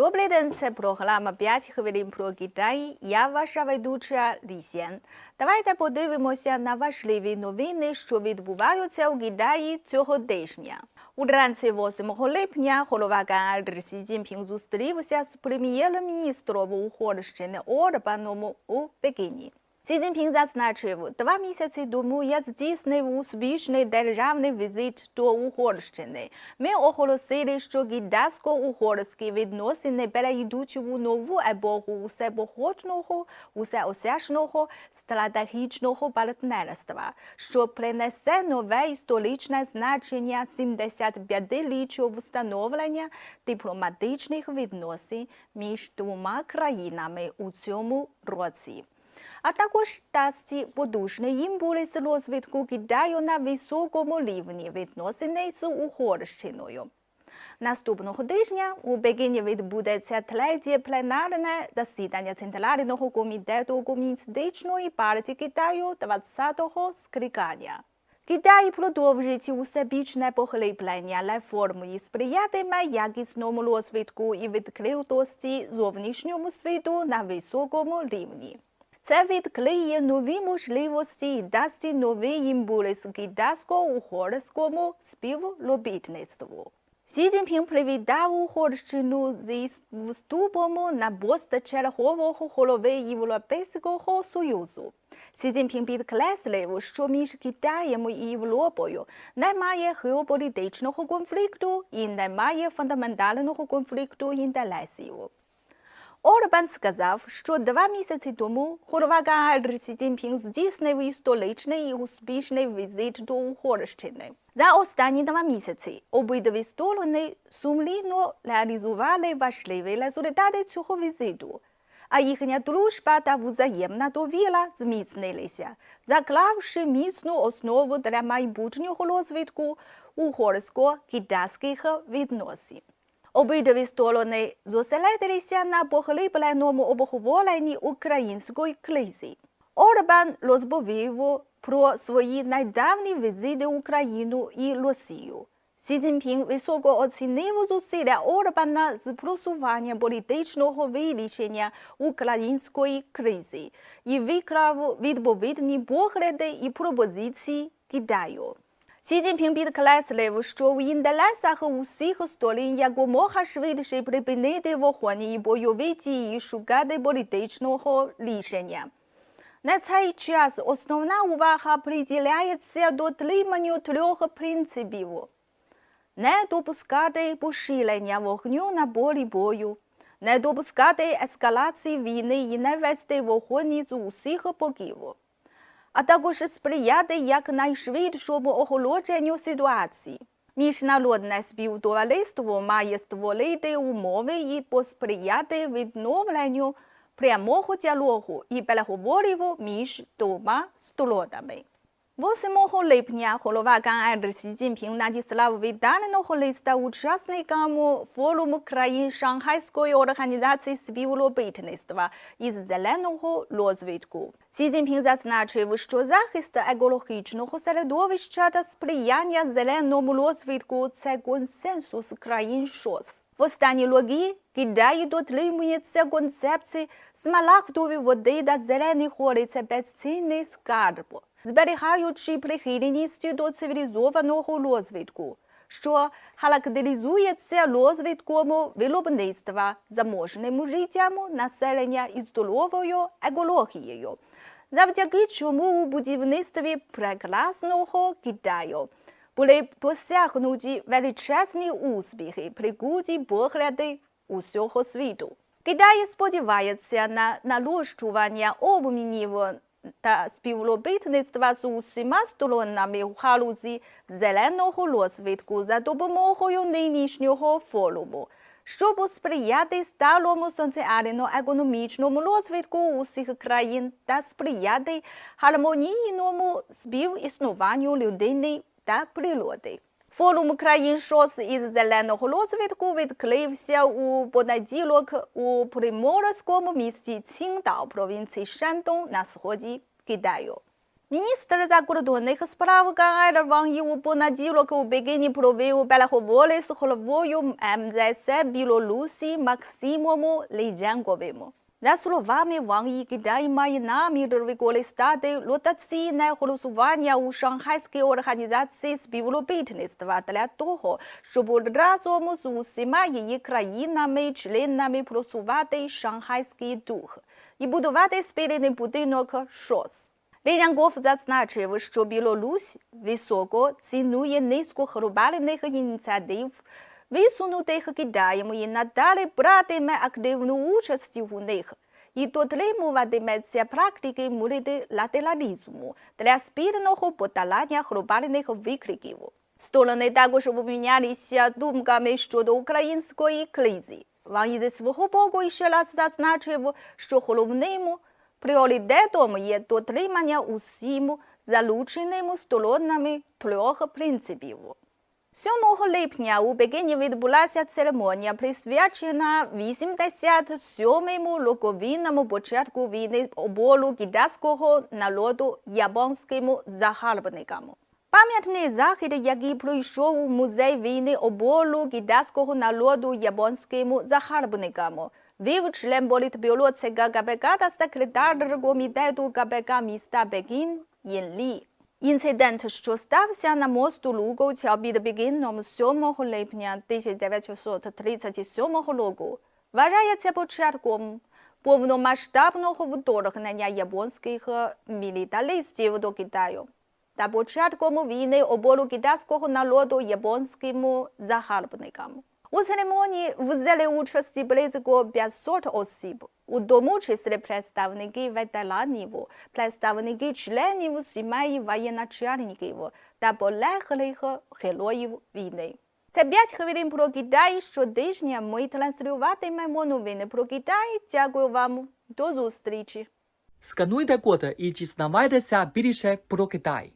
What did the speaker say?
Добрий день, це програма 5 хвилин про Китай. Я ваша ведуча Лісєн. Давайте подивимося на важливі новини, що відбуваються у Китаї цього тижня. Уранці 8 липня голова КНР Сі Цзіньпін зустрівся з прем'єр-міністром Угорщини Орбаном у Пекіні. Цзіньпін зазначив, два місяці тому я здійснив успішний державний візит до Угорщини. Ми оголосили, що китайсько-угорські відносини перейдуть у нову епоху усепогодного, усеосяжного, стратегічного партнерства, що принесе нове історичне значення 75-річчя встановлення дипломатичних відносин між двома країнами у цьому році а також дасть потужний імпульс розвитку Китаю на високому рівні відносини з Угорщиною. Наступного тижня у Пекіні відбудеться третє пленарне засідання Центрального комітету Комуністичної партії Китаю 20-го скликання. Китай продовжить усебічне поглиблення реформ і сприятиме якісному розвитку і відкритості зовнішньому світу на високому рівні. Це відкриє нові можливості і дасть новий імпульс китайсько-угорському співробітництву. Сі Цзіньпін привітав Угорщину зі вступом на пост чергового голови Європейського Союзу. Сі Цзіньпін підкреслив, що між Китаєм і Європою немає геополітичного конфлікту і немає фундаментального конфлікту інтересів. Орбан сказав, що два місяці тому КНР Сі здійснив історичний і успішний візит до Угорщини. За останні два місяці обидві сторони сумлінно реалізували важливі результати цього візиту, а їхня дружба та взаємна довіра зміцнилися, заклавши міцну основу для майбутнього розвитку угорсько-китайських відносин. Обидві сторони зосередилися на поглибленому обговоренні української кризи. Орбан розповів про свої недавні візити в Україну і Росію. Сі Цзіньпін високо оцінив зусилля Орбана з просування політичного вирішення української кризи і викрав відповідні погляди і пропозиції Китаю. Сі Цзіньпін підкреслив, що в інтересах усіх сторін якомога швидше припинити вогонь і бойові дії шукати політичного рішення. На цей час основна увага приділяється дотриманню трьох принципів не допускати поширення вогню на полі бою, не допускати ескалації війни і не вести вогонь з усіх боків а також сприяти якнайшвидшому охолодженню ситуації. Міжнародне співтовариство має створити умови і посприяти відновленню прямого діалогу і переговорів між двома сторонами. 8 липня голова КНР Сі Цзіньпін надіслав віддаленого листа учасникам форуму країн Шанхайської організації співробітництва із зеленого розвитку. Сі Цзіньпін зазначив, що захист екологічного середовища та сприяння зеленому розвитку це консенсус країн ШОС. В останні роки Китай дотримується концепції смарагдові води та зелені гори – це безцінний скарб зберігаючи прихильність до цивілізованого розвитку, що характеризується розвитком виробництва, заможним життям населення і здоровою екологією, завдяки чому у будівництві прекрасного Китаю були досягнуті величезні успіхи при куті погляди усього світу. Китай сподівається на нарощування обмінів та співробітництва з усіма сторонами в галузі зеленого розвитку за допомогою нинішнього форуму, щоб сприяти сталому соціально-економічному розвитку усіх країн та сприяти гармонійному співіснуванню людини та природи. Форум країн ШОС із зеленого розвитку відкрився у понеділок у приморському місті Ціндао, провінції Шандong на сході Китаю. Міністр закордонних справ КНР Ван Ї у понеділок у Пекіні провів переговори з головою МЗС Білорусі Максимом Лідженковим. Ван Ї, Китай має намір використати ротаційне голосування у Шанхайській організації співробітництва для того, щоб разом з усіма її країнами-членами просувати шанхайський дух і будувати спільний будинок ШОС. Лірянгов зазначив, що Білорусь високо цінує низку глобальних ініціатив, висунутих Китаєм і надалі братиме активну участь у них і дотримуватиметься практики мультилатералізму для спільного подолання глобальних викликів. Сторони також обмінялися думками щодо української кризи. Ван зі свого боку ще раз зазначив, що головним пріоритетом є дотримання усім залученим сторонами трьох принципів. 7 липня у Пекіні відбулася церемонія, присвячена 87-му роковинному початку війни обору китайського народу японським загарбникам. Пам'ятний захід, який пройшов у музей війни обору китайського народу японським загарбникам, вів член політбюро ЦК КПК та секретар комітету КПК міста Пекін Єн Лі. Інцидент, що стався на мосту Луговця під Пекіном 7 липня 1937 року, вважається початком повномасштабного вторгнення японських мілітаристів до Китаю та початком війни обору китайського народу японським загарбникам. У церемонії взяли участь близько 500 осіб, у тому числі представники ветеранів, представники членів сімей воєначальників та полеглих героїв війни. Це 5 хвилин про Китай. Щотижня ми транслюватимемо новини про Китай. Дякую вам. До зустрічі. Скануйте код і дізнавайтеся більше про Китай.